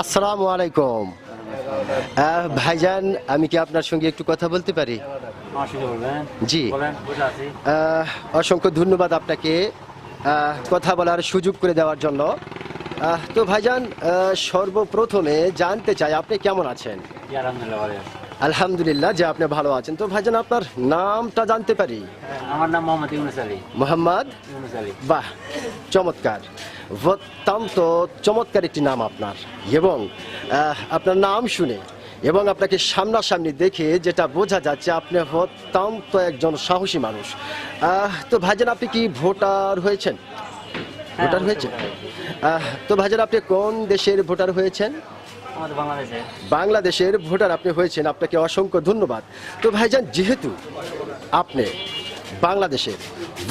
আসসালামু আলাইকুম। ভাইজান আমি কি আপনার সঙ্গে একটু কথা বলতে পারি? জি। অসংখ্য ধন্যবাদ আপনাকে। কথা বলার সুযোগ করে দেওয়ার জন্য। তো ভাইজান সর্বপ্রথমে জানতে চাই আপনি কেমন আছেন? আলহামদুলিল্লাহ যে আপনি ভালো আছেন। তো ভাইজান আপনার নামটা জানতে পারি? আমার নাম মোহাম্মদ ইউনুস আলী। মোহাম্মদ? ইউনুস আলী। বাহ চমৎকার। অত্যন্ত চমৎকার একটি নাম আপনার। এবং আপনার নাম শুনে এবং আপনাকে সামনাসামনি দেখে যেটা বোঝা যাচ্ছে আপনি অত্যন্ত একজন সাহসী মানুষ। তো ভাইজান আপনি কি ভোটার হয়েছেন? ভোটার হয়েছেন? তো ভাইজান আপনি কোন দেশের ভোটার হয়েছেন? বাংলাদেশের ভোটার আপনি হয়েছেন আপনাকে অসংখ্য ধন্যবাদ। তো ভাইজান যেহেতু আপনি বাংলাদেশের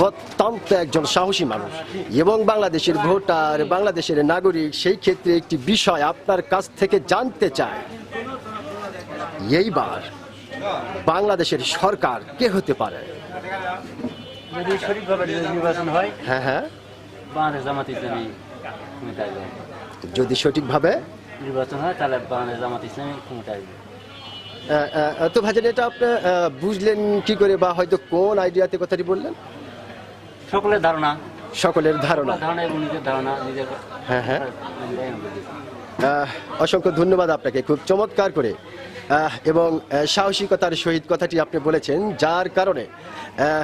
অত্যন্ত একজন সাহসী মানুষ এবং বাংলাদেশের ভোটার বাংলাদেশের নাগরিক সেই ক্ষেত্রে একটি বিষয় আপনার কাছ থেকে জানতে চায় এইবার বাংলাদেশের সরকার কে হতে পারে? যদি সঠিকভাবে নির্বাচন হয় হ্যাঁ হ্যাঁ। বাংলাদেশ জামাত ইসলামী ক্ষমতা আসবে যদি সঠিকভাবে? নির্বাচন হয় তাহলে বাংলাদেশ জামাত ইসলামী ক্ষমতা আসবে তো ভাইজান এটা আপনি বুঝলেন কি করে বা হয়তো কোন আইডিয়াতে কথাটি বললেন? সকলের ধারণা। সকলের ধারণা। ধারণা এবং নিজের ধারণা নিজের হ্যাঁ, হ্যাঁ। অসংখ্য ধন্যবাদ আপনাকে খুব চমৎকার করে। এবং সাহসিকতার সহিত কথাটি আপনি বলেছেন যার কারণে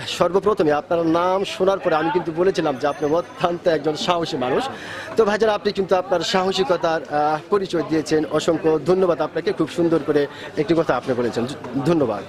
সর্বপ্রথমে আপনার নাম শোনার পরে আমি কিন্তু বলেছিলাম যে আপনি অত্যন্ত একজন সাহসী মানুষ। তো ভাইজান, আপনি কিন্তু আপনার সাহসিকতার পরিচয় দিয়েছেন। অসংখ্য ধন্যবাদ আপনাকে। খুব সুন্দর করে একটি কথা আপনি বলেছেন। ধন্যবাদ।